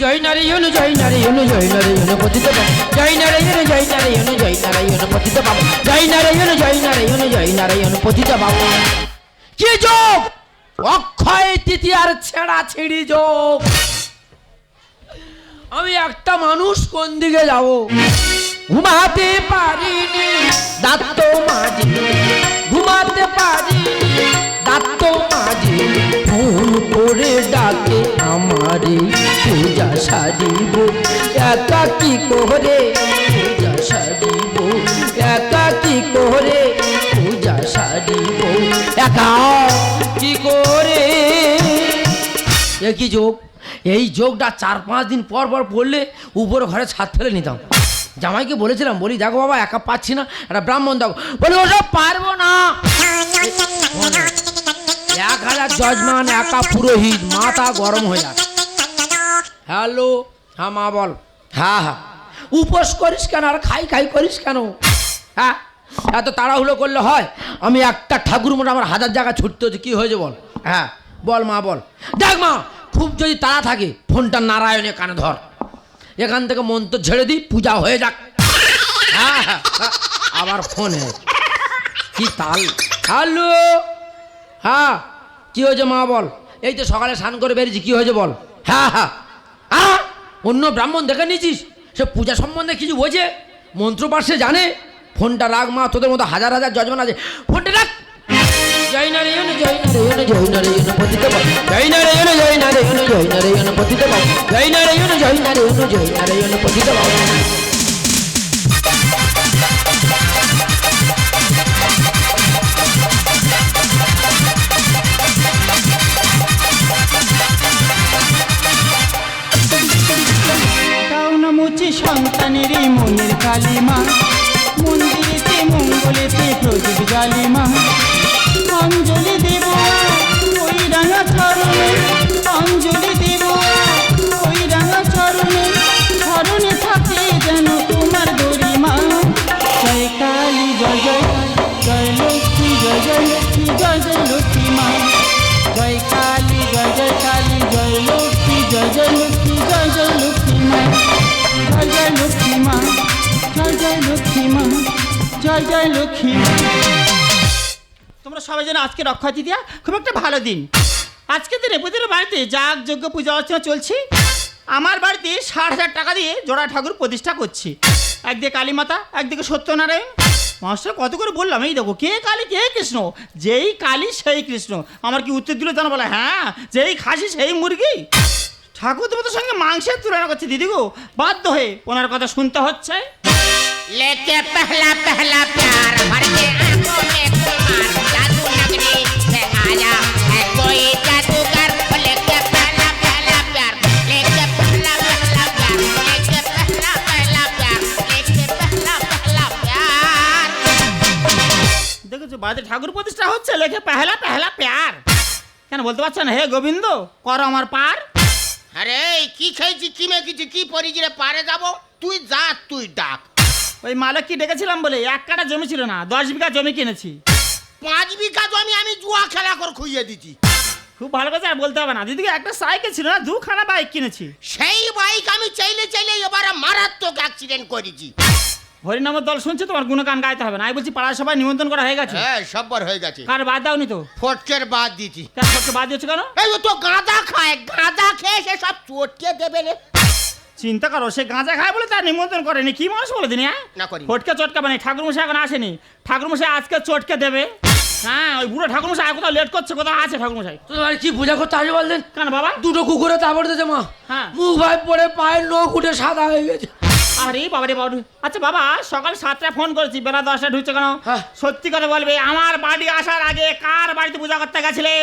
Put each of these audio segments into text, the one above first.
জয় নারায়ণ জয় নারায়ণ জয় নারায়ণ, পতিত জয় নারায়ণ জয় নারায়ণ জয় নারায়ণ, পতিত বাম জয় নারায়ণ জয় নারায়ণ জয় নারায়ণ, পতিত বাম কি যোগ? অক্ষয় তৃতীয়ার ছেঁড়া ছিঁড়ি যোগ। আমি একটা মানুষ কোন দিকে যাব? ঘুমাতে পারিনি, দাঁত মাঝি ঘুমাতে পারিনি, দাঁত মাঝি করে ডাকে আমারে পূজা সারিব একা কি করে পূজা সারিব একা কি করে পূজা সারিব একা কি করে এ কি যোগ এই যোগটা চার পাঁচ দিন পর পর পড়লে উপরে ঘরে ছাদ ফেলে নিতাম জামাইকে বলেছিলাম বলি দেখো বাবা একা পাচ্ছি না একটা ব্রাহ্মণ দেখো বলি ওসব পারব না এক হাজার জজমান একা পুরোহিত মাথা গরম হয়ে যায় হ্যালো হ্যাঁ মা বল। হ্যাঁ হ্যাঁ। উপোস করিস কেন আর খাই খাই করিস কেন? হ্যাঁ এত তাড়াহুড়ো করলে হয়? আমি একটা ঠাকুর মোটা আমার হাজার জায়গা ছুটতে হচ্ছে কী হয়েছে বল? হ্যাঁ বল মা বল। দেখ মা খুব যদি তাড়া থাকে ফোনটা নারায়ণে কানে ধর। এখান থেকে মন্ত্র ঝেড়ে দিই পূজা হয়ে যাক। হ্যাঁ হ্যাঁ হ্যাঁ, আবার ফোন কি তাল। হ্যালো। হ্যাঁ কি হয়েছে মা বল? এই তো সকালে স্নান করে বেরিয়েছি, কি হয়েছে বল? হ্যাঁ হ্যাঁ। হ্যাঁ অন্য ব্রাহ্মণ দেখে নিয়েছিস? সে পূজা সম্বন্ধে কিছু বোঝে মন্ত্রপাঠ সে জানে? ফোনটা রাখ মা, তোদের মতো হাজার হাজার যজমান আছে। ফোনটা রাখ। জয় নারায়ণ জয় নারায়ণ জয় নারায়ণ জয় নারায়ণ জয় নারায়ণ জয় নারায়ণ জয় নারায়ণ জয় নারায়ণ জয় নারায়ণ মা। জয় জয় লক্ষ্মী মা। জয় জয় লক্ষ্মী তোমরা সবাই যেন আজকে রক্ষা তৃতীয়া খুব একটা ভালো দিন। আজকে দিনে প্রতিটা বাড়িতে যাগ, যজ্ঞ, পূজা অর্চনা চলছে। আমার বাড়িতে ষাট হাজার টাকা দিয়ে জোড়া ঠাকুর প্রতিষ্ঠা করছি। একদিকে কালী মাতা একদিকে সত্যনারায়ণ। মাস্টার, কত করে বললাম, এই দেখো, কে কালী, কে কৃষ্ণ? যেই কালী, সেই কৃষ্ণ। আমার কি উত্তর দিল জানো বলে? হ্যাঁ যেই খাসি, সেই মুরগি। ঠাকুর তোমাদের সঙ্গে মাংসের তুলনা করছে দিদি গো বাধ্য হয়ে ওনার কথা শুনতে হচ্ছে लेके पहला पहला प्यार भर के आंखों में तुम्हार जादू नगरी से आया है कोई जादूगर वो लेके पहला पहला प्यार लेके पहला पहला प्यार लेके पहला पहला प्यार लेके पहला पहला प्यार দেখেছো বাড়িতে ঠাকুর প্রতিষ্ঠা হচ্ছে লেখে পেহলা পেহলা প্যার কেন বলতে পারছেন হে গোবিন্দ কর আমার পার আরে কি খেয়েছি কি মেখেছি কি পরিজিরে পারে যাব। তুই যা তুই ডাক। ওই মালিক কি ডেকেছিলাম বলে? এক কাটা জমি ছিল না দশ বিঘা জমি কিনেছি। পাঁচ বিঘা জমি আমি জুয়া খেলা করে খুইয়ে দিছি। খুব ভালো কথা আর বলতে হবে না। দিদিকে একটা সাইকেল ছিল না দুখানা বাইক কিনেছি। সেই বাইক আমি চাইলে চাইলে এবারে মারাত্মক অ্যাক্সিডেন্ট করেছি। হরিনামের দল শুনছে? তোমার গুণগান গাইতে হবে না। আমি বলছি পাড়ার সবাই নিমন্ত্রণ করা হয়ে গেছে। হ্যাঁ সববার হয়ে গেছে। কার বাদ দাওনি তো? ফটকের বাদ দিতি কেন সবকে বাদ দিচ্ছ কেন? এই ও তো গাঁদা খায় গাঁদা খেয়ে সে সব চটকে দেবে রে। চিন্তা করো সে গাঁজা খায় বলে তার নিমন্ত্রণ করেনি। কি মানুষ বলে দিনি হ্যাঁ? না করি ফটকে চটকা মানে ঠাকুরমশাই এখন আসেনি। ঠাকুরমশাই আজকে চটকে দেবে। হ্যাঁ ওই বুড়ো ঠাকুরমশাই আর কোথাও লেট করছে কোথাও আছে ঠাকুরমশাই? তোমার কি পূজা করতে আসবে বললেন? কেন বাবা? দুটো কুকুরে তারপর দিয়েছে মা। হ্যাঁ। মুখ ভাই পড়ে পায়ের নখ উঠে সাদা হয়ে গেছে। আরে বাবা রে বাবা আচ্ছা বাবা সকাল সাতটায় ফোন করেছি বেলা দশটা ঢুকছে কেন? হ্যাঁ। সত্যি করে বলবে আমার বাড়ি আসার আগে কার বাড়িতে পূজা করতে গেছিলে?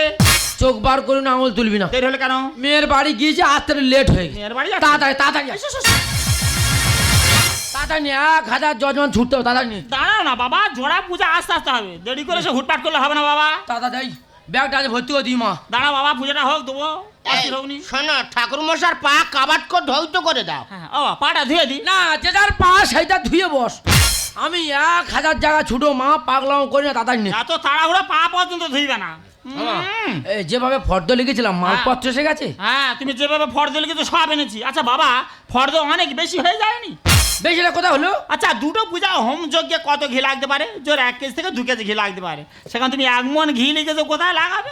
চোখ বার করে না আঙুল তুলবি না। দেরি হলো কেন? মেয়ের বাড়ি গিয়েছে আসতে লেট হয়ে গেছে। মেয়ের বাড়ি তাড়াতাড়ি তাড়াতাড়ি। তাড়াতাড়ি এক হাজার জজমান ছুটতে হবে তাড়াতাড়ি নে। দাঁড়াও না বাবা জোড়া পূজা আস্তে আস্তে হবে। দেরি করে সে হুটপাট করলে হবে না বাবা। তাড়াতাড়ি। ব্যাগটা আজ ভর্তি করে দিই মা। দাঁড়াও বাবা পূজাটা হোক দেবো। শোনো ঠাকুর মশার পা কাবাট করে ধৌত করে দাও। হ্যাঁ ও পাটা ধুয়ে দি। না যে যার পা সেইটা ধুয়ে বস। আমি এক হাজার জায়গা ছুটো মা পাগলাম করি না তাড়াতাড়ি নে। এত তাড়াহুড়ো পা পর্যন্ত ধুইবে না। যেভাবে ফর্দ লিখেছিলাম মালপত্র এসে গেছে? হ্যাঁ তুমি যেভাবে ফর্দ লিখেছো সব এনেছি। আচ্ছা বাবা ফর্দ অনেক বেশি হয়ে যায়নি? বেশিটা কোথায় হলো? আচ্ছা দুটো পূজা হোম যজ্ঞে কত ঘি লাগতে পারে? জোর এক কেজি থেকে দু কেজি ঘি লাগতে পারে। সেখানে তুমি এক মন ঘি লিখেছো কোথায় লাগাবে?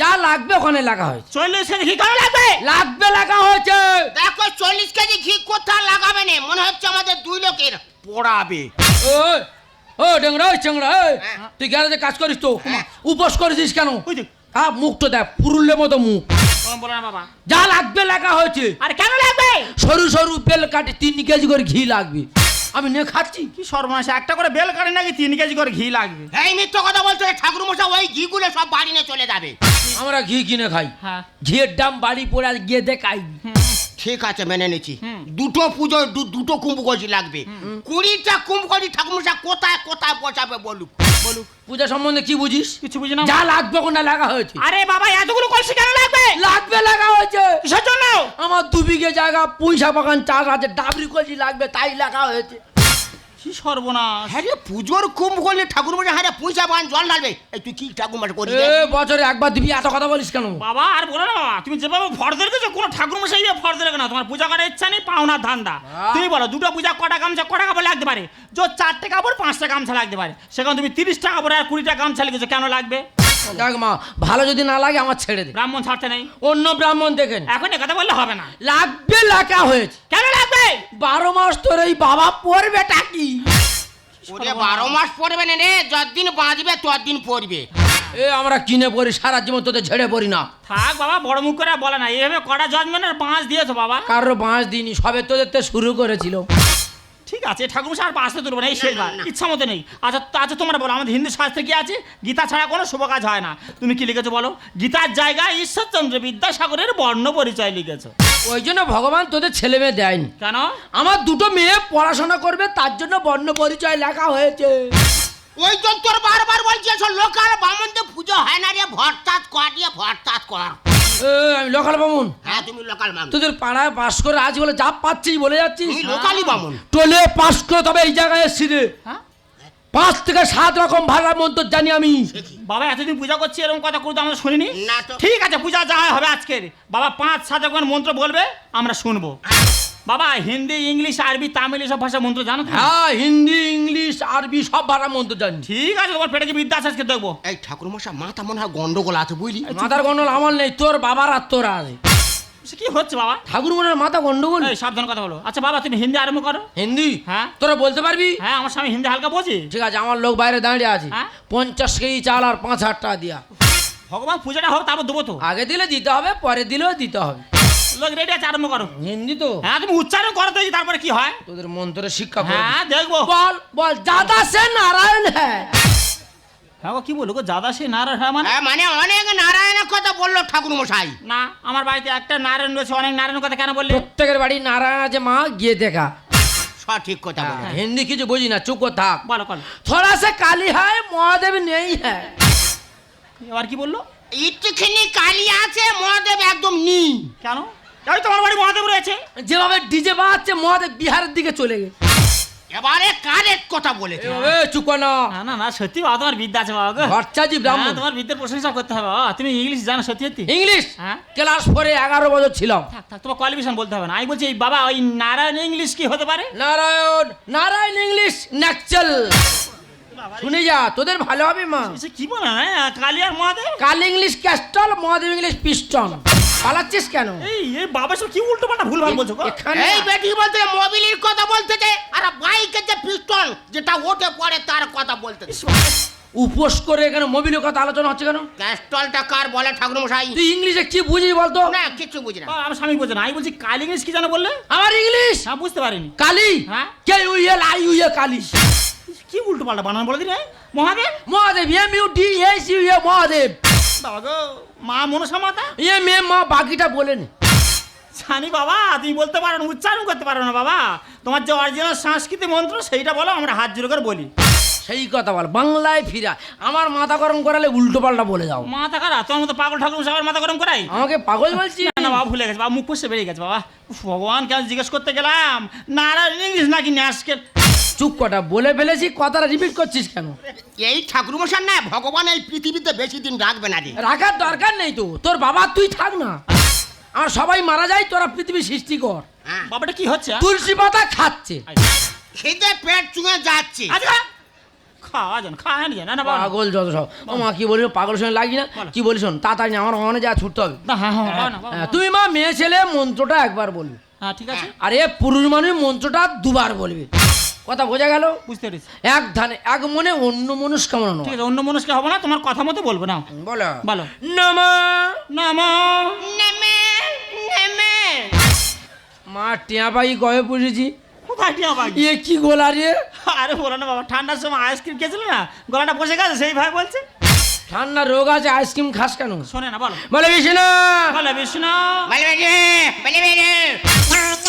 যা লাগবে ওখানে লাগা হয় চল্লিশ কেজি ঘি কেন লাগবে? লাগবে লাগা হয়েছে। দেখো চল্লিশ কেজি ঘি কোথায় লাগাবে না? মনে হচ্ছে আমাদের দুই লোকের। পড়াবে। ওই ও ডেংরা ওই চেংরা হ্যাঁ। তুই গ্যারেজে কাজ করিস তো হ্যাঁ। উপোস করেছিস কেন? হ্যাঁ মুখটা দেখ পুরুলের মতো মুখ। যা লাগবে লেখা হয়েছে। আর কেন লাগবে? সরু সরু বেল কাটে তিন কেজি করে ঘি লাগবে। আমি নিয়ে খাচ্ছি। কি সর্বনাশ একটা করে বেল কাটে নাকি তিন কেজি করে ঘি লাগবে? এই মিথ্য কথা বলছো ঠাকুর মশা ওই ঘি গুলো সব বাড়ি নিয়ে চলে যাবে। আমরা ঘি কিনে খাই। হ্যাঁ। ঘিয়ের দাম বাড়ি পড়ে গিয়ে দেখাই। ঠিক আছে মেনে নিচ্ছি দুটো পুজো দু- দুটো কুম্ভকজি লাগবে। কুড়িটা কুম্ভকজি ঠাকুমশা কোথায় কোথায় বসাবে বলুক? বলুক। পূজা সম্বন্ধে কি বুঝিস? কিছু বুঝি না যা লাগবে কোনটা লাগা হয়েছে। আরে বাবা এতগুলো কলসি কেন লাগবে? লাগবে লাগা হয়েছে। কিসের জন্য? আমার দু বিঘে জায়গা পুঁইশা বাগান চাষ আছে ডাবরি কলসি লাগবে তাই লাগা হয়েছে। কি সর্বনাশ? হ্যাঁ রে পুজোর করলে ঠাকুর বলে হ্যাঁ রে পয়সা পান জল ঢালবে। এই তুই কি ঠাকুর মশা করিস এ বছরে একবার দিবি এত কথা বলিস কেন? বাবা আর বলো না বাবা তুমি যেভাবে ফর্দ রেখেছো কোনো ঠাকুর মশাই ফর্দ রেখে না। তোমার পূজা করার ইচ্ছা নেই পাওনা ধান্দা। তুমি বলো দুটো পূজা কটা গামছা কটা কাপড় লাগতে পারে? যে চারটে কাপড় পাঁচটা গামছা লাগতে পারে। সেখানে তুমি তিরিশটা কাপড় আর কুড়িটা গামছা লিখেছো কেন লাগবে? দেখ মা ভালো যদি না লাগে আমার ছেড়ে দে। ব্রাহ্মণ ছাড়তে নেই। অন্য ব্রাহ্মণ দেখেন এখন এ কথা বললে হবে না। লাগবে লাগা হয়েছে। কেন লাগবে? বারো মাস তোর এই বাবা পড়বে টাকি ওরে বারো মাস পড়বে না রে যতদিন বাঁচবে ততদিন পড়বে। এ আমরা কিনে পড়ি সারা জীবন তোদের ঝেড়ে পড়ি না। থাক বাবা বড় মুখ করে বলে না। এইভাবে কটা জজমেন্টের বাঁশ দিয়েছ বাবা। কারও বাঁশ দিইনি সবে তোদের তো শুরু করেছিল। ঠিক আছে ঠাকুর মশাই আর বাঁচতে তুলবো না এই শেষবার ইচ্ছা মতো নেই। আচ্ছা তা- আচ্ছা তোমরা বলো আমাদের হিন্দু শাস্ত্রে কি আছে? গীতা ছাড়া কোনো শুভ কাজ হয় না। তুমি কি লিখেছো বলো? গীতার জায়গায় ঈশ্বরচন্দ্র বিদ্যাসাগরের বর্ণ পরিচয় লিখেছো। ওই জন্য ভগবান তোদের ছেলে মেয়ে দেয়নি। কেন? আমার দুটো মেয়ে পড়াশোনা করবে তার জন্য বর্ণ পরিচয় লেখা হয়েছে। ওই জন্য তোর বারবার বলছি লোকাল বামনদের পুজো হয় না রে ভরতাত কর দিয়ে ভরতাত কর। আমি লোকাল বামুন। হ্যাঁ তুমি লোকাল বামুন। তোদের পাড়ায় পাস করে আজ বলে যা পাচ্ছিস বলে যাচ্ছিস। তুমি লোকালই বামুন। টলে পাস করে তবে এই জায়গায় এসছি রে। হ্যাঁ? পাঁচ থেকে সাত রকম ভাড়া মন্ত্র জানি আমি। বাবা এতদিন পূজা করছি এরকম কথা করতে আমরা শুনিনি? না ঠিক আছে পূজা যা হবে আজকের। বাবা পাঁচ সাত রকমের মন্ত্র বলবে আমরা শুনব। বাবা হিন্দি ইংলিশ আরবি তামিল এসব ভাষা মন্ত্র জানো? হ্যাঁ হিন্দি ইংলিশ আরবি সব ভাড়া মন্ত্র জানি। ঠিক আছে তোমার পেটে কি বিদ্যা আছে আজকে দেখব? এই ঠাকুর মশা মাথা মনে হয় গন্ডগোল আছে বুঝলি? মাথার গন্ডল আমার নেই তোর বাবার আর তোর আছে সে কি হচ্ছে বাবা? ঠাকুর মনের মাথা গন্ডগোল? এই সাবধান কথা বলো। আচ্ছা বাবা তুমি হিন্দি আরম্ভ করো। হিন্দি? হ্যাঁ। তোরা বলতে পারবি? হ্যাঁ আমার স্বামী হিন্দি হালকা বোঝে। ঠিক আছে আমার লোক বাইরে দাঁড়িয়ে আছে। হ্যাঁ। পঞ্চাশ কেজি চাল আর পাঁচ হাজার টাকা দিয়া। ভগবান পূজাটা হোক তারপর দেবো তো। আগে দিলে দিতে হবে পরে দিলেও দিতে হবে। শ্লোক করো। হিন্দি তো। হ্যাঁ উচ্চারণ করো দেখি তারপরে কি হয়? তোদের মন্ত্র শিক্ষা হ্যাঁ দেখব। বল বল দাদা সে নারায়ণ হ্যাঁ হ্যাঁ কি বলব দাদা সে নারায়ণ হ্যাঁ মানে? হ্যাঁ, মানে অনেক নারায়ণের কথা বলল ঠাকুর মশাই। না আমার বাড়িতে একটা নারায়ণ রয়েছে অনেক নারায়ণের কথা কেন বললে? প্রত্যেকের বাড়ি নারায়ণ আছে মা গিয়ে দেখা। সঠিক কথা হ্যাঁ, হ্যাঁ, হিন্দি কিছু বুঝি না চুপ থাক। বলো বলো। থোড়া সে কালী হয় মহাদেব নেই হ্যাঁ এবার কি বলল? একটুখানি কালী আছে মহাদেব একদম নেই। কেন? ওই তোমার বাড়ি মহাদেব রয়েছে? যেভাবে ডিজে বাজছে মহাদেব বিহারের দিকে চলে গেছে। এবারে কারেক্ট কথা বলেছে? এ চুপ কর না। না না না সত্যি বাবা তোমার বিদ্যা আছে বাবা গো। ভট্টাজি ব্রাহ্মণ। তোমার বিদ্যার প্রশংসা করতে হবে বাবা। তুমি ইংলিশ জানো সত্যি সত্যি? ইংলিশ? হ্যাঁ? ক্লাস ফোরে এগারো বছর ছিলাম। থাক থাক তোমার কোয়ালিফিকেশন বলতে হবে না। আমি বলছি এই বাবা ওই নারায়ণ ইংলিশ কি হতে পারে? নারায়ণ নারায়ণ ইংলিশ ন্যাকচেল শুনে যা তোদের ভালো হবে মা। সে কি বলে হ্যাঁ? কালিয়ার মহাদেব? কাল English castle Mahadev English piston পালাচ্ছিস কেন? এই এই বাবা সব কি উল্টো পাল্টা ভুল ভালো বলছো এখানে এই বেটি বলতে মোবিলের কথা বলতেছে আর বাইকের যে পিস্টন যেটা ওঠে পড়ে তার কথা বলতেছে উপোস করে এখানে মোবিলের কথা আলোচনা হচ্ছে কেন? ক্যাস্টলটা কার বলে ঠাকুর মশাই তুই ইংলিশে কি বুঝিস বলতো? না কিছু বুঝি না। আমার স্বামী বলছে না। আমি বলছি কাল ইংলিশ কি জানো বললে? আমার ইংলিশ? হ্যাঁ বুঝতে পারিনি। কালি? হ্যাঁ? K UL I UA Kali? কি উল্টো পাল্টা বানান বলে দিন Mahadev? Mahadev M U D S U A Mahadev. বাবা গো। মা মনসা মাতা? এ মে মা বাকিটা বলেন জানি বাবা তুমি বলতে পারো না উচ্চারণ করতে পারো না বাবা। তোমার যে অরিজিনাল সংস্কৃতি মন্ত্র সেইটা বলো আমরা হাত জোর করে বলি। সেই কথা বল বাংলায় ফিরা। আমার মাথা গরম করালে উল্টো পাল্টা বলে যাও মাথা খারাপ তোমার মতো পাগল ঠাকুর সবার মাথা গরম করাই? আমাকে পাগল বলছি না না বাবা ভুলে গেছে বাবা মুখ পুষে বেরিয়ে গেছে বাবা। ভগবান কেন জিজ্ঞেস করতে গেলাম নারায়ণ ইংলিশ নাকি ন্যাসকেল চুপ কটা বলে ফেলেছি কথাটা রিপিট করছিস কেন? এই ঠাকুর মশাই না ভগবান এই পৃথিবীতে বেশি দিন রাখবে না রে। রাখার দরকার নেই তো তোর বাবা তুই থাক না। আর সবাই মারা যায় তোরা পৃথিবী সৃষ্টি কর। হ্যাঁ। বাবাটা কি হচ্ছে? তুলসী পাতা খাচ্ছে। খিদে পেট চুঙে যাচ্ছে। আচ্ছা খাওয়া যান খাওয়া নিয়ে না না পাগল যত সব। ও মা কি বলিস পাগল সঙ্গে লাগি না? কি বলিস শোন তাড়াতাড়ি নে, আমার অনে যা ছুটতে হবে। হ্যাঁ হ্যাঁ। তুমি মা মেয়ে ছেলে মন্ত্রটা একবার বলবি। হ্যাঁ ঠিক আছে। আর এ পুরুষ মানুষ মন্ত্রটা দুবার বলবি। কথা বোঝা গেল? বুঝতে পেরেছি। এক ধানে এক মনে অন্য মনুষ কেমন ঠিক আছে অন্য মনুষকে হবে না তোমার কথা মতো বলব না বলো। বলো। নম। না মা নেমে নেমে। মা টিয়া পাই গয়ে পুষেছি? কোথায় টিয়া কি গোলা রে? আরে বলো না বাবা ঠান্ডার সময় আইসক্রিম খেয়েছিল না? গলাটা বসে গেছে সেই ভাই বলছে। ঠান্ডা রোগ আছে আইসক্রিম খাস কেন? শোনে না বলো। বলে না বলে বিষ্ণু। বলবে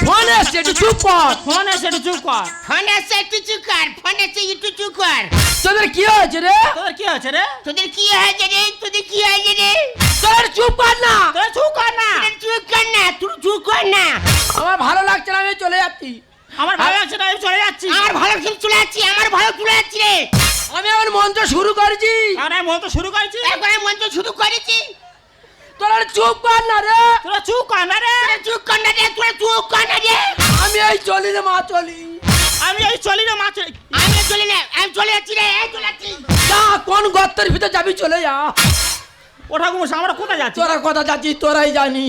ফোন এসছে একটু চুপ কর। ফোন এসে একটু চুপ কর। ফোন এসে একটু চুকার ফোন এসে একটু চুকার তোদের কি হয়েছে রে? তোদের কি হয়েছে রে? তোদের কি হয়েছে রে? তোদের কি হয়েছে রে? তোদের চুপ কর না। তোরা চুপ কর না। তোদের চুপ কর না। তুই চুপ কর না। আমার ভালো লাগছে না আমি চলে যাচ্ছি। আমার ভালো লাগছে না আমি চলে যাচ্ছি। আমার ভালো খেল চলে যাচ্ছি আমার ভালো চলে যাচ্ছি রে। আমি এখন মন্ত্র শুরু করেছি। আমরা মন তো শুরু করেছি? একবারে মন্ত্র শুরু করেছি। তোরা চুপ কর না রে। তোরা চুপ কর না রে। চুপ কর না রে তোরা চুপ কর না রে। আমি এই চলি রে মা চলি। আমি এই চলি না মাছ আমি চলে না আমি চলে যাচ্ছি রে এই চলে যাচ্ছি। যা কোন গর্তের ভিতর যাবি চলে যা। ওঠা ঘুমোস আমরা কোথায় যাচ্ছি? তোরা কথা যাচ্ছিস তোরাই জানি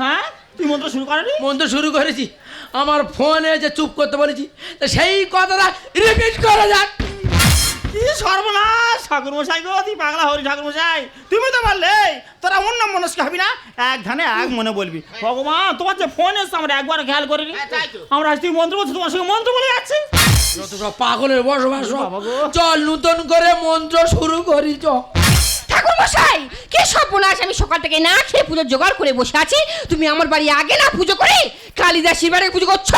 হ্যাঁ? তুই মন্ত্র শুরু করেনি? মন্ত্র শুরু করেছি। আমার ফোনে যে চুপ করতে বলেছি তা সেই কথাটা রিপিট করা যাক। কি সর্বনাশ ঠাকুর মশাই গো তুই পাগলা হরি ঠাকুর মশাই তুমি তো বললে তোরা অন্য মনস্ক হবি না? এক ধানে এক মনে বলবি। ভগবান তোমার যে ফোন এসছে আমরা একবার খেয়াল করিনি। হ্যাঁ, আমরা আজ তুই মন্ত্র বলছি তোমার সঙ্গে মন্ত্র বলে যাচ্ছি। যত সব পাগলের বসবাস সব। চল নতুন করে মন্ত্র শুরু করি চ। ঠাকুর মশাই কি সর্বনাশ আমি সকাল থেকে না খেয়ে পুজো জোগাড় করে বসে আছি। তুমি আমার বাড়ি আগে না পুজো করে কালিদাসির বাড়ি পুজো করছ?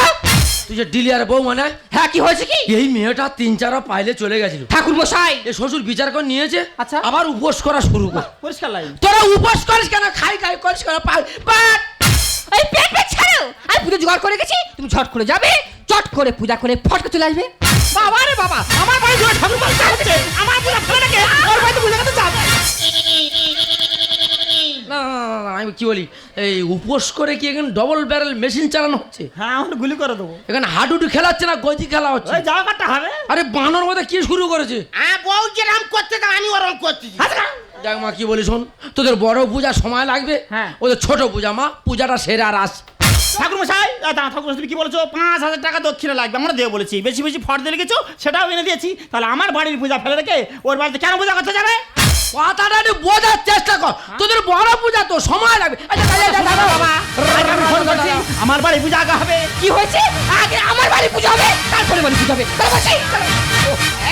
তুই যে ডিলিয়ার বউ মানে? হ্যাঁ কি হয়েছে কি? এই মেয়েটা তিন চারা পাইলে চলে গেছিল। ঠাকুর মশাই। এ শ্বশুর বিচার করে নিয়েছে আচ্ছা। আবার উপোস করা শুরু কর। পরিষ্কার তোরা উপোস করিস কেন? খাই খাই করিস কেন? পা- পাট এই পেট পেট ছাড়ো। আমি পুজো জোগাড় করে গেছি তুমি ঝট করে যাবে চট করে পূজা করে ফটকে চলে আসবে। বাবা রে বাবা আমার বাড়ি ঠাকুর হচ্ছে। আমার পূজা ফেলে রেখে বাড়িতে পূজা করতে যাবে না না, না, না, আমি কি বলি? এই উপোস করে কি এখানে ডবল ব্যারেল মেশিন চালানো হচ্ছে? হ্যাঁ আমরা গুলি করে দেবো। এখানে হাডুডু খেলা হচ্ছে না গজি খেলা হচ্ছে? ওই জামা কাটটা হবে? আরে বানর মধ্যে কি শুরু করেছে? হ্যাঁ বউ যেরকম করতে দাও আমি ওরকম করতেছি দেখ মা কি বলি শোন তোদের বড় পূজা সময় লাগবে হ্যাঁ। ওদের ছোট পূজা মা পূজাটা সেরে আর আস ঠাকুর মশাই দাঁড়া ঠাকুর মশাই, তুমি কি বলেছ? পাঁচ হাজার টাকা দক্ষিণে লাগবে আমরা দেবো বলেছি। বেশি বেশি ফট দিয়ে লিখেছো সেটাও এনে দিয়েছি। তাহলে আমার বাড়ির পূজা ফেলে রেখে ওর বাড়িতে কেন পূজা করতে যাবে কথাটা একটু বোঝার চেষ্টা কর। তোদের বড় পূজা তো সময় লাগবে। আমার বাড়ি পূজা আগে হবে। কি হয়েছে? আগে আমার বাড়ি পুজো হবে তারপরে বাড়ি পুজো হবে।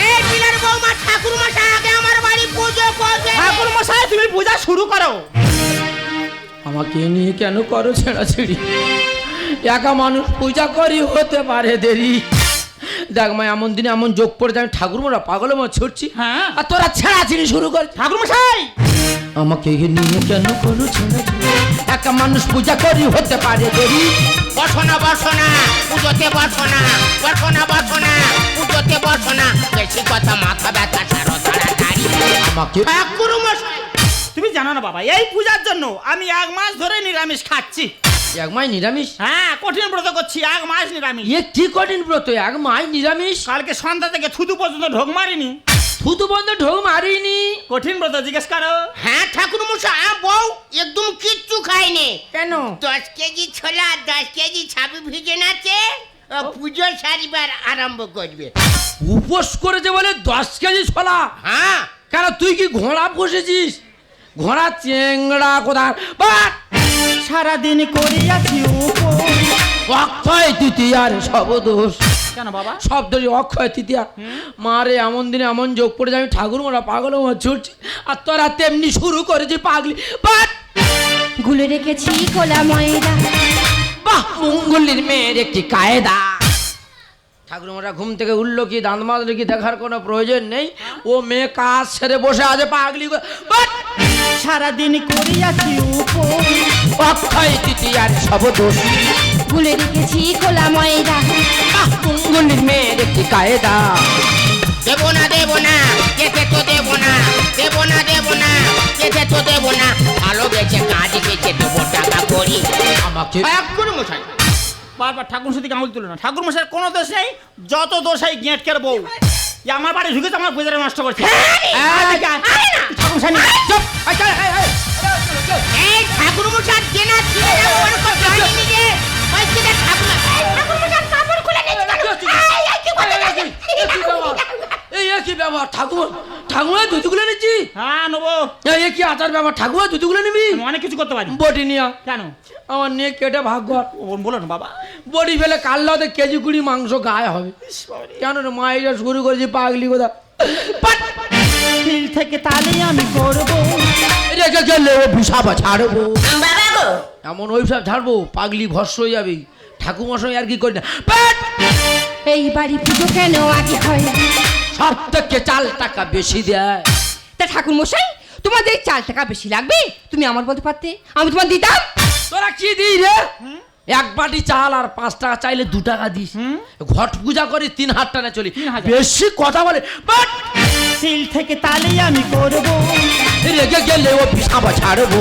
এই ডিলার বৌমা ঠাকুর মশাই আগে আমার বাড়ি পুজো করবে। ঠাকুর মশাই তুমি পূজা শুরু করো। আমাকে নিয়ে কেন করো ছেড়াছেড়ি? একা মানুষ পূজা করি হতে পারে দেরি। দেখ মা এমন দিনে এমন যোগ পড়ে আমি ঠাকুর মোরা পাগল মা ছুটছি। হ্যাঁ। আর তোরা ছেড়াছিড়ি শুরু কর। ঠাকুর মশাই আমাকে নিয়ে কেন একা মানুষ পূজা করি হতে পারে দেরি। বসো না বসো না পুজোতে বসো না বসো না বসো না পুজোতে বসো না বেশি কথা মাথা ব্যথা সারো তাড়াতাড়ি। আমাকে ঠাকুর তুমি জানো না বাবা এই পূজার জন্য আমি এক মাস ধরে নিরামিষ খাচ্ছি। এক মাই নিরামিষ? হ্যাঁ কঠিন ব্রত করছি এক মাস নিরামিষ। কি কঠিন ব্রত? এক মাই নিরামিষ? কালকে সন্ধ্যা থেকে থুতু পর্যন্ত ঢোক মারিনি। থুতু বন্ধ ঢোক মারিনি? কঠিন ব্রত জিজ্ঞেস করো। হ্যাঁ ঠাকুর মশাই হ্যাঁ বউ একদম কিচ্ছু খাইনি কেন? দশ কেজি ছোলা দশ কেজি ছাবি ভিজে নাচে ও। পুজো সারিবার আরম্ভ করবে। উপোস করেছে বলে দশ কেজি ছোলা? হ্যাঁ। কেন তুই কি ঘোড়া বসেছিস ঘোড়া চেংড়া কোথায়! সারাদিন করিয়াছি। অক্ষয় তৃতীয়ার সবদোষ কেন বাবা শব্দটি অক্ষয় তৃতীয়া মারে এমন দিনে এমন যোগ পড়ে আমি ঠাকুর মোরা পাগল মা ছুটছি আর তোরা তেমনি শুরু করেছি পাগলি বাট! গুলে রেখেছি খোলা ময়দা বাহ মঙ্গলির মেয়ের একটি কায়দা ঠাকুর মোরা ঘুম থেকে উঠল কি দাঁত মাজলো কি দেখার কোনো প্রয়োজন নেই ও মেয়ে কাজ ছেড়ে বসে আছে পাগলি। বাট! সারাদিন করিয়াছি উপোস। অক্ষয় তৃতীয়ার সবদোষ গুলে রেখেছি খোলা ময়দা। বাহ মেয়ের একটি কায়দা। দেবো না দেবো না যেতে তো দেবো না দেবো না দেবো না যেতে তো দেবো না। ভালো বেঁচে কাজ বেঁচে দেবো টাকা করি। আমাকে ঠাকুর মশাই। বারবার ঠাকুর সাথে আঙুল তুলে না। ঠাকুর মশাই কোনো দোষ নেই যত দোষ এই গেঁটকের বউ। আমার বাড়ি ঢুকেছে আমার পূজারে নষ্ট করছে। ঠাকুর মশাই চুপ! ঠাকুর মশাই! হ্যাঁ নেব অনেক কিছু করতে পারি বটি নিয়া কেন আমার নিয়ে কেটে ভাগ কর ও বলো বাবা বডি ফেলে কাল্লাতে কেজি কুড়ি মাংস গায়ে হবে কেন রে মা এটা শুরু করেছি পাগলি কোথা থেকে তালে আমি করব। রেখে গেলে ও ভুষাবা ছাড়বো। এমন ওই সব ছাড়বো পাগলি ভস্য হয়ে যাবে। ঠাকুর মশাই আর কি করি না এই বাড়ি পুজো কেন আগে হয়? না সব থেকে চাল টাকা বেশি দেয়। তা ঠাকুর মশাই তোমাদের চাল টাকা বেশি লাগবে? তুমি আমার বলতে পারতে? আমি তোমার দিতাম। তোরা কি দিই রে? এক বাটি চাল আর পাঁচ টাকা চাইলে দু টাকা দিস। ঘট পূজা করে তিন হাত টানা চলি। বেশি কথা বলে। বাট! তিল থেকে তালে আমি করব। রেগে গেলে ও পিসাবা ছাড়বো।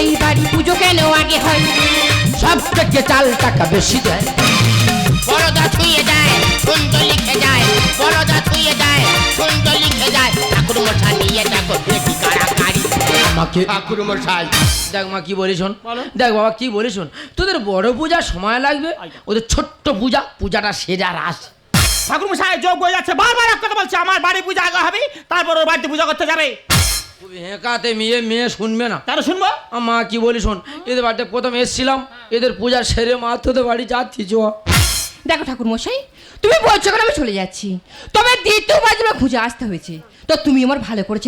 এই বাড়ি পুজো কেন আগে হয়? সব থেকে চাল টাকা বেশি দেয়। বড়দা ছুঁয়ে যায় সুন্দর লিখে যায় বড়দা ছুঁয়ে যায় সুন্দর লিখে যায়। ঠাকুর মশাই নিয়ে দেখো বেশি কারাকারি আমাকে ঠাকুর মশাই। দেখ মা কি বলি শোন। দেখ বাবা কি বলি শোন? তোদের বড় পূজা সময় লাগবে। ওদের ছোট্ট পূজা পূজাটা সেরা রাস ঠাকুর মশাই যোগ হয়ে যাচ্ছে বারবার এক কথা বলছে আমার বাড়ি পূজা আগে হবে তারপর ওর বাড়িতে পূজা করতে যাবে। হেঁকাতে মেয়ে মেয়ে শুনবে না। তারা শুনব? মা কি বলি শোন এদের বাড়িতে প্রথম এসছিলাম এদের পূজা সেরে মা তোদের বাড়ি যাচ্ছি চ। দেখো ঠাকুর মশাই তুমি বলছো কেন আমি চলে যাচ্ছি? তবে দ্বিতীয়বার যেন খুঁজে আসতে হয়েছে তো তুমি আমার ভালো করেছ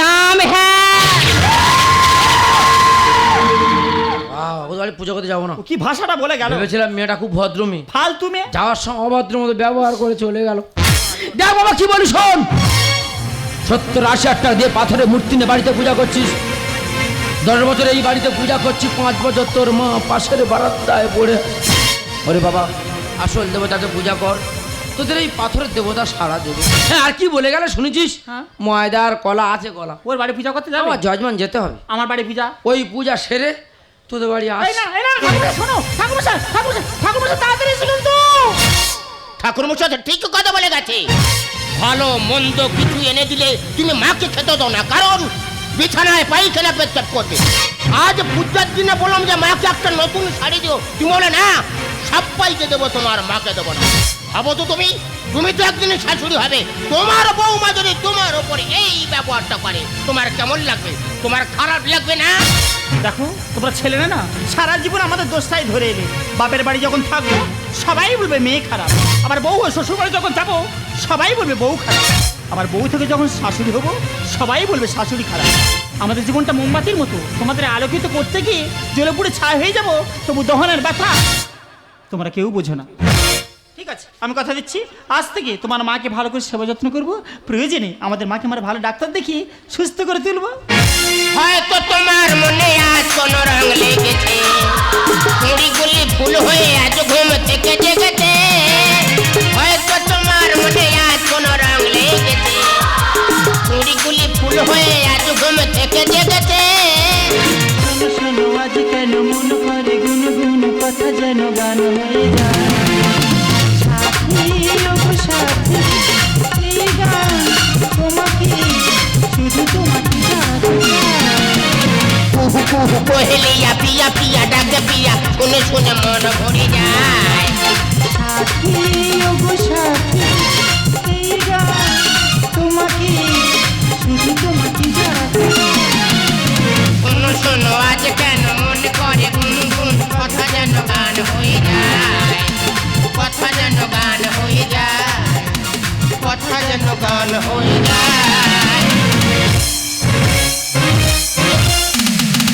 নাম হ্যাঁ। আহ, ওদের বাড়ি পুজো করতে যাব না। ও কি ভাষাটা বলে গেল? ভেবেছিলাম মেয়েটা খুব ভদ্রমী। ফালতু মেয়ে? যাওয়ার সময় অভদ্র মতো ব্যবহার করে চলে গেল। দেখ বাবা কি বলি শোন! সত্তর আশি হাজার টাকা দিয়ে পাথরের মূর্তি নিয়ে বাড়িতে পূজা করছিস। দশ বছর এই বাড়িতে পূজা করছি পাঁচ বছর তোর মা পাশের বারান্দায় পড়ে। ওরে বাবা আসল দেবতাকে পূজা কর। তোদের এই পাথরের দেবতা সারা দেবে। হ্যাঁ আর কি বলে গেলে শুনেছিস? হ্যাঁ। ময়দার কলা আছে কলা ওর বাড়ি পূজা করতে যাবে? আমার জজমান যেতে হবে। আমার বাড়ি পূজা? ওই পূজা সেরে তোদের বাড়ি আস। এই না এই না ঠাকুর মশাই, শোনো ঠাকুর মশাই ঠাকুর মশাই তাড়াতাড়ি এসে কিন্তু ঠাকুর মশাই তো ঠিক কথা বলে গেছে। ভালো মন্দ কিছু এনে দিলে তুমি মাকে খেতে দাও না কারণ বিছানায় পায়খানা পেচ্ছাপ করবে। আজ পূজার দিনে বললাম যে মাকে একটা নতুন শাড়ি দিও। তুমি বলে না সব পাইকে দেবো তোমার মাকে দেবো না। ভাবো তো তুমি। তুমি তো একদিনের শাশুড়ি হবে। তোমার বৌমা যদি তোমার ওপরে এই ব্যবহারটা করে, তোমার কেমন লাগবে? তোমার খারাপ লাগবে না? দেখো, তোমরা ছেলে না না? সারা জীবন আমাদের দোষটাই ধরে এলে। বাপের বাড়ি যখন থাকব, সবাই বলবে মেয়ে খারাপ। আবার বউ শ্বশুর বাড়ি যখন যাব, সবাই বলবে বউ খারাপ। আবার বউ থেকে যখন শাশুড়ি হব, সবাই বলবে শাশুড়ি খারাপ। আমাদের জীবনটা মোমবাতির মতো। তোমাদের আলোকিত করতে গিয়ে জ্বলে পুড়ে ছায় হয়ে যাব, তবু দহনের ব্যথা তোমরা কেউ বোঝো না। আছে আমি কথা দিচ্ছি আজ থেকে তোমার মাকে ভালো করে সেবা যত্ন করব প্রয়োজনে আমাদের মাকে আমরা ভালো ডাক্তার দেখিয়ে সুস্থ করে তুলবো। হয়তো তোমার মনে আজ কোন রং লেগেছে। হয়ে আজ ঘুম থেকে জেগেছে। হয়তো তোমার মনে আজ কোন রং লেগেছে। হয়ে আজ ঘুম থেকে জেগেছে। শোনো শোনো আজ কেন মন করে গুন গুন কথা যেন গান হয়ে যায়?